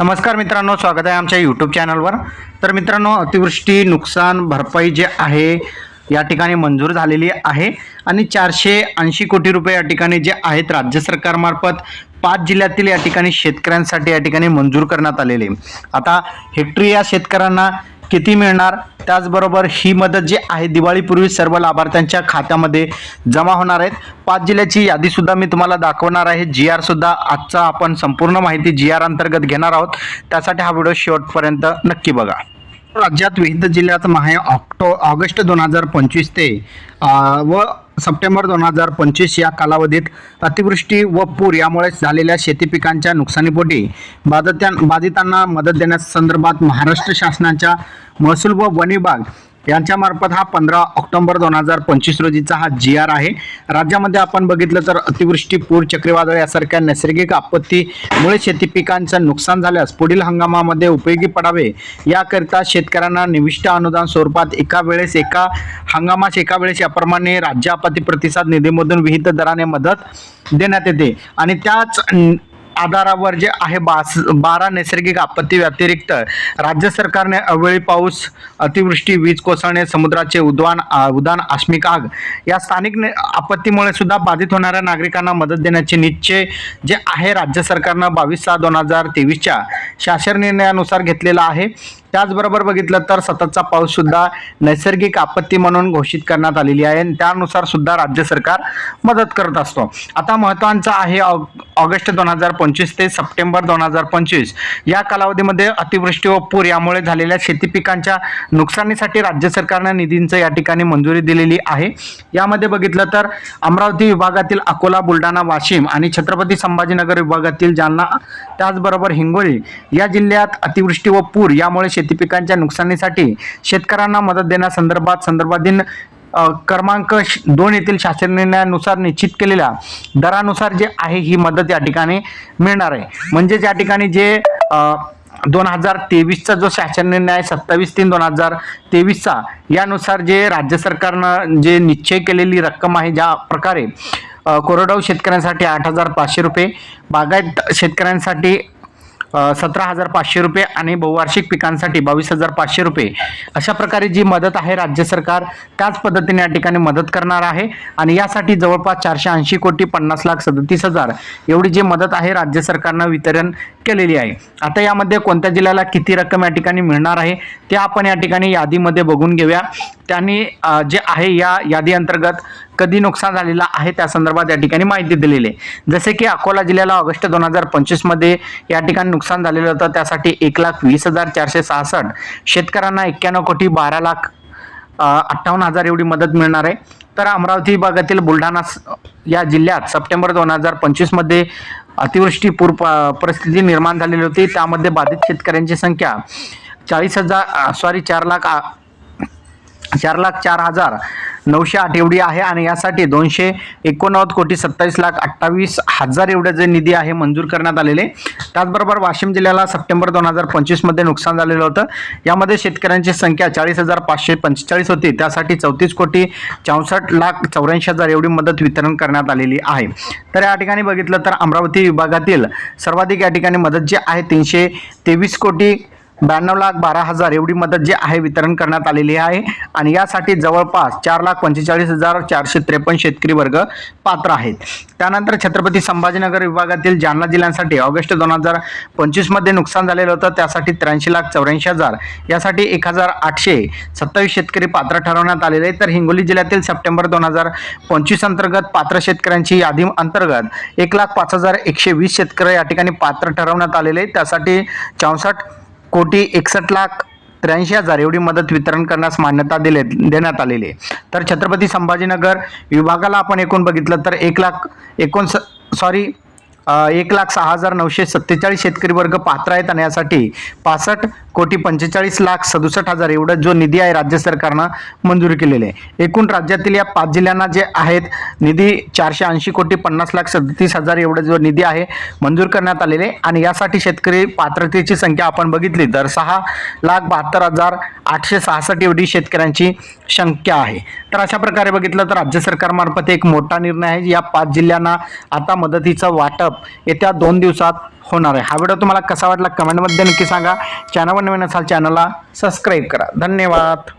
नमस्कार मित्रांनो स्वागत आहे आमच्या यूट्यूब चॅनलवर तर मित्रांनो अतिवृष्टी नुकसान भरपाई जे आहे या ठिकाणी मंजूर झालेली आहे. आणि चारशे ऐंशी कोटी रुपये या ठिकाणी जे आहेत राज्य सरकारमार्फत पाच जिल्ह्यातील या ठिकाणी शेतकऱ्यांसाठी या ठिकाणी मंजूर करण्यात आलेले. आता हेक्टरी या शेतकऱ्यांना किती मिळणार? त्याचबरोबर ही मदत जी आहे दिवाळीपूर्वी सर्व लाभार्थ्यांच्या खात्यामध्ये जमा होणार आहेत. पाच जिल्ह्याची यादीसुद्धा मी तुम्हाला दाखवणार आहे. जी आरसुद्धा आजचा आपण संपूर्ण माहिती जी आर अंतर्गत घेणार आहोत. त्यासाठी हा व्हिडिओ शेवटपर्यंत नक्की बघा. राज्यात विविध जिल्ह्यात माहे ऑक्टो ऑगस्ट दोन हजार पंचवीस ते व सप्टेंबर दोन हजार पंचवीस या कालावधीत अतिवृष्टी व पूर यामुळे झालेल्या शेती पिकांच्या नुकसानीपोटी बाधित्या बाधितांना मदत देण्यासंदर्भात महाराष्ट्र शासनाच्या महसूल व वन विभाग यांच्यामार्फत हा पंधरा ऑक्टोबर दोन हजार पंचवीस रोजीचा हा जी आर आहे. राज्यामध्ये आपण बघितलं तर अतिवृष्टी पूर चक्रीवादळ यासारख्या नैसर्गिक आपत्तीमुळे शेती पिकांचं नुकसान झाल्यास पुढील हंगामामध्ये उपयोगी पडावे याकरिता शेतकऱ्यांना निविष्ट अनुदान स्वरूपात एका वेळेस एका हंगामास एका वेळेस याप्रमाणे राज्य आपत्ती प्रतिसाद निधीमधून विहित दराने मदत देण्यात येते. आणि त्याच आधारावर जे आहे बास बारा नैसर्गिक आपत्ती व्यतिरिक्त राज्य सरकारने अवेळी पाऊस अतिवृष्टी वीज कोसळणे समुद्राचे उद्वान उदान आस्मिक आग या स्थानिक आपत्तीमुळे सुद्धा बाधित होणाऱ्या नागरिकांना मदत देण्याचे निश्चय जे आहे राज्य सरकारनं बावीस सहा दोन हजार तेवीसच्या शासन निर्णयानुसार घेतलेला आहे. त्याचबरोबर बघितलं तर सततचा पाऊस सुद्धा नैसर्गिक आपत्ती म्हणून घोषित करण्यात आलेली आहे आणि त्यानुसार सुद्धा राज्य सरकार मदत करत असतो. आता महत्वाचं आहे ऑग- ऑगस्ट दोन हजार पंचवीस ते सप्टेंबर दोन हजार पंचवीस. या कालावधीमध्ये अतिवृष्टी व पूर यामुळे झालेल्या शेती पिकांच्या नुकसानीसाठी राज्य सरकारनं निधींचं या ठिकाणी मंजुरी दिलेली आहे. यामध्ये बघितलं तर अमरावती विभागातील अकोला बुलढाणा वाशिम आणि छत्रपती संभाजीनगर विभागातील जालना त्याचबरोबर हिंगोली या जिल्ह्यात अतिवृष्टी व पूर यामुळे शेती पिकांच्या नुकसानीसाठी शेतकऱ्यांना मदत देण्यासंदर्भात संदर्भातील क्रमांक श- दोन येथील शासन निर्णयानुसार निश्चित केलेल्या दरानुसार जे आहे ही मदत या ठिकाणी मिळणार आहे. म्हणजे या ठिकाणी जे दोन हजार तेवीसचा जो शासन निर्णय आहे सत्तावीस तीन दोन हजार तेवीसचा यानुसार जे राज्य सरकारनं जे निश्चय केलेली रक्कम आहे ज्या प्रकारे कोरडवाहू शेतकऱ्यांसाठी आठ हजार पाचशे रुपये बागायत शेतकऱ्यांसाठी सतरा हजार पाचशे रुपये आणि बहुवार्षिक पिकांसाठी बावीस हजार पाचशे रुपये. अशा प्रकारे जी मदत आहे राज्य सरकार त्याच पद्धतीने या ठिकाणी मदत करणार आहे. आणि यासाठी जवळपास चारशे ऐंशी कोटी पन्नास लाख सदतीस हजार एवढी जी मदत आहे राज्य सरकारनं वितरण केलेली आहे. आता यामध्ये कोणत्या जिल्ह्याला किती रक्कम या ठिकाणी मिळणार आहे ते आपण या ठिकाणी यादीमध्ये बघून घेऊया. त्यांनी जे आहे या यादी अंतर्गत कधी नुकसान झालेलं आहे त्या संदर्भात या ठिकाणी माहिती दिलेली आहे. जसे की अकोला जिल्ह्याला ऑगस्ट दोन हजार पंचवीसमध्ये या ठिकाणी नुकसान झालेलं होतं. त्यासाठी एक लाख वीस हजार चारशे सहासष्ट शेतकऱ्यांना एक्क्याण्णव कोटी बारा लाख अठ्ठावन्न हजार एवढी मदत मिळणार आहे. तर अमरावती विभागातील बुलढाणा या जिल्ह्यात सप्टेंबर दोन हजार पंचवीसमध्ये अतिवृष्टी पूर प- परिस्थिती निर्माण झालेली होती. त्यामध्ये बाधित शेतकऱ्यांची संख्या चाळीस हजार सॉरी चार लाख चार लाख चार हजार नऊशे आठ एवढी आहे आणि यासाठी दोनशे एकोणनव्वद कोटी सत्तावीस लाख अठ्ठावीस हजार एवढे जे निधी आहे मंजूर करण्यात आलेले. त्याचबरोबर वाशिम जिल्ह्याला सप्टेंबर दोन हजार पंचवीसमध्ये नुकसान झालेलं होतं. यामध्ये शेतकऱ्यांची संख्या चाळीस हजार पाचशे पंचेचाळीस होती. त्यासाठी चौतीस कोटी चौसष्ट लाख चौऱ्याऐंशी हजार एवढी मदत वितरण करण्यात आलेली आहे. तर या ठिकाणी बघितलं तर अमरावती विभागातील सर्वाधिक या ठिकाणी मदत जी आहे तीनशे तेवीस कोटी ब्याण्णव लाख बारा हजार एवढी मदत जी आहे वितरण करण्यात आलेली आहे. आणि यासाठी जवळपास चार लाख पंचेचाळीस हजार चारशे त्रेपन्न शेतकरी वर्ग पात्र आहेत. त्यानंतर छत्रपती संभाजीनगर विभागातील जालना जिल्ह्यांसाठी ऑगस्ट दोन हजार पंचवीसमध्ये नुकसान झालेलं होतं. त्यासाठी त्र्याऐंशी लाख चौऱ्याऐंशी हजार यासाठी एक हजार आठशे सत्तावीस शेतकरी पात्र ठरवण्यात आलेले तर हिंगोली जिल्ह्यातील सप्टेंबर दोन हजार पंचवीस अंतर्गत पात्र शेतकऱ्यांची यादी अंतर्गत एक लाख पाच हजार एकशे वीस शेतकरी या ठिकाणी पात्र ठरवण्यात आलेले त्यासाठी चौसष्ट कोटी एकसष्ट लाख त्र्याऐंशी हजार एवढी मदत वितरण करण्यास मान्यता दिले देण्यात आलेली आहे. तर छत्रपती संभाजीनगर विभागाला आपण एकूण बघितलं तर एक लाख एकोण सॉरी एक लाख सहा हजार नऊशे सत्तेचाळीस शेतकरी वर्ग पात्र आहेत आणि यासाठी पासष्ट कोटी पंचेचाळीस लाख सदुसष्ट हजार एवढा जो निधी आहे राज्य सरकारनं मंजूर केलेले आहे. एकूण राज्यातील या पाच जिल्ह्यांना जे आहेत निधी चारशे ऐंशी कोटी पन्नास लाख सदतीस हजार एवढा जो निधी आहे मंजूर करण्यात आलेले आणि यासाठी शेतकरी पात्रतेची संख्या आपण बघितली तर सहा लाख बहात्तर हजार आठशे सहासष्ट एवढी शेतकऱ्यांची संख्या आहे. तर अशा प्रकारे बघितलं तर राज्य सरकारमार्फत एक मोठा निर्णय आहे. या पाच जिल्ह्यांना आता मदतीचं वाटप येत्या दोन दिवसात होणार आहे. हा व्हिडिओ तुम्हाला कसा वाटला कमेंटमध्ये नक्की सांगा. चॅनलवर नवीन असाल चॅनलला सबस्क्राईब करा. धन्यवाद.